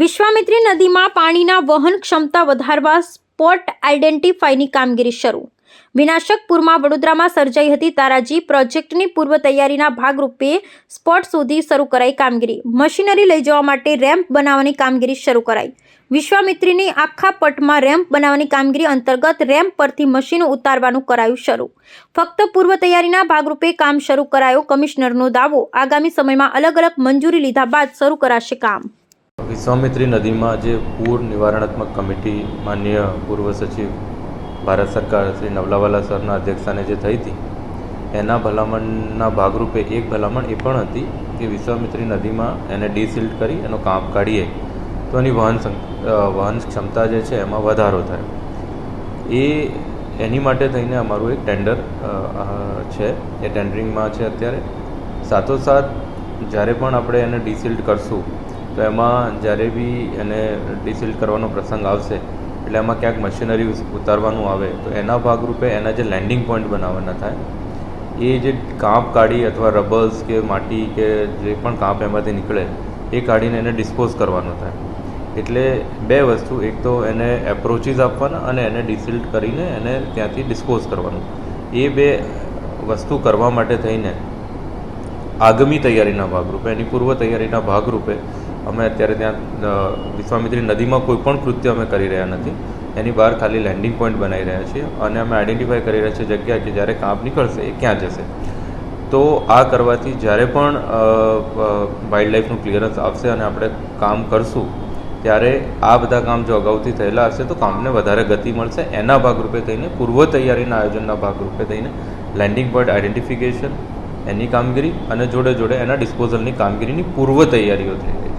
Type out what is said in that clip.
વિશ્વામિત્રી નદીમાં પાણીના વહન ક્ષમતા વધારવા સ્પોટ આઇડેન્ટિફાઈની કામગીરી શરૂ. વિનાશકપુરમાં વડોદરામાં સર્જાઈ હતી તારાજી પ્રોજેક્ટની પૂર્વ તૈયારીના ભાગરૂપે સ્પોટ સુધી શરૂ કરાઈ કામગીરી. મશીનરી લઈ જવા માટે રેમ્પ બનાવવાની કામગીરી શરૂ કરાઈ. વિશ્વામિત્રીની આખા પટમાં રેમ્પ બનાવવાની કામગીરી અંતર્ગત રેમ્પ પરથી મશીનો ઉતારવાનું કરાયું શરૂ. ફક્ત પૂર્વ તૈયારીના ભાગરૂપે કામ શરૂ કરાયો કમિશનરનો દાવો. આગામી સમયમાં અલગ અલગ મંજૂરી લીધા બાદ શરૂ કરાશે કામ. વિશ્વામિત્રી નદીમાં જે પૂર નિવારણાત્મક કમિટી માન્ય પૂર્વ સચિવ ભારત સરકાર શ્રી નવલાવાલા સરના અધ્યક્ષસ્થાને જે થઈ હતી, એના ભલામણના ભાગરૂપે એક ભલામણ એ પણ હતી કે વિશ્વામિત્રી નદીમાં એને ડીસિલ્ટ કરી એનો કાપ કાઢીએ. તો એની વહન વહન ક્ષમતા જે છે એમાં વધારો થાય. એ, એની માટે થઈને અમારું એક ટેન્ડર છે. એ ટેન્ડરિંગમાં છે અત્યારે. સાથોસાથ જ્યારે પણ આપણે એને ડીસિલ્ટ કરશું તો એમાં જ્યારે બી એને ડિસિલ્ટ કરવાનો પ્રસંગ આવશે, એટલે એમાં ક્યાંક મશીનરી ઉતારવાનું આવે, તો એના ભાગરૂપે એના જે લેન્ડિંગ પોઈન્ટ બનાવવાના થાય, એ જે કાંપ કાઢી અથવા રબર્સ કે માટી કે જે પણ કાંપ એમાંથી નીકળે, એ કાઢીને એને ડિસ્પોઝ કરવાનો થાય. એટલે બે વસ્તુ, એક તો એને એપ્રોચીસ આપવાના અને એને ડિસિલ્ટ કરીને એને ત્યાંથી ડિસ્પોઝ કરવાનું. એ બે વસ્તુ કરવા માટે થઈને, આગામી તૈયારીના ભાગરૂપે, એની પૂર્વ તૈયારીના ભાગરૂપે અમે અત્યારે ત્યાં વિશ્વામિત્રી નદીમાં કોઈ પણ કૃત્ય અમે કરી રહ્યા નથી. એની બહાર ખાલી લેન્ડિંગ પોઈન્ટ બનાવી રહ્યા છીએ અને અમે આઈડેન્ટિફાઈ કરી રહ્યા છીએ જગ્યા કે જ્યારે કાંપ નીકળશે એ ક્યાં જશે. તો આ કરવાથી જ્યારે પણ વાઇલ્ડ લાઈફનું ક્લિયરન્સ આવશે અને આપણે કામ કરશું, ત્યારે આ બધા કામ જો અગાઉથી થયેલા હશે તો કામને વધારે ગતિ મળશે. એના ભાગરૂપે થઈને, પૂર્વ તૈયારીના આયોજનના ભાગરૂપે થઈને લેન્ડિંગ પોઈન્ટ આઈડેન્ટિફિકેશન એની કામગીરી અને જોડે જોડે એના ડિસ્પોઝલની કામગીરીની પૂર્વ તૈયારીઓ થઈ છે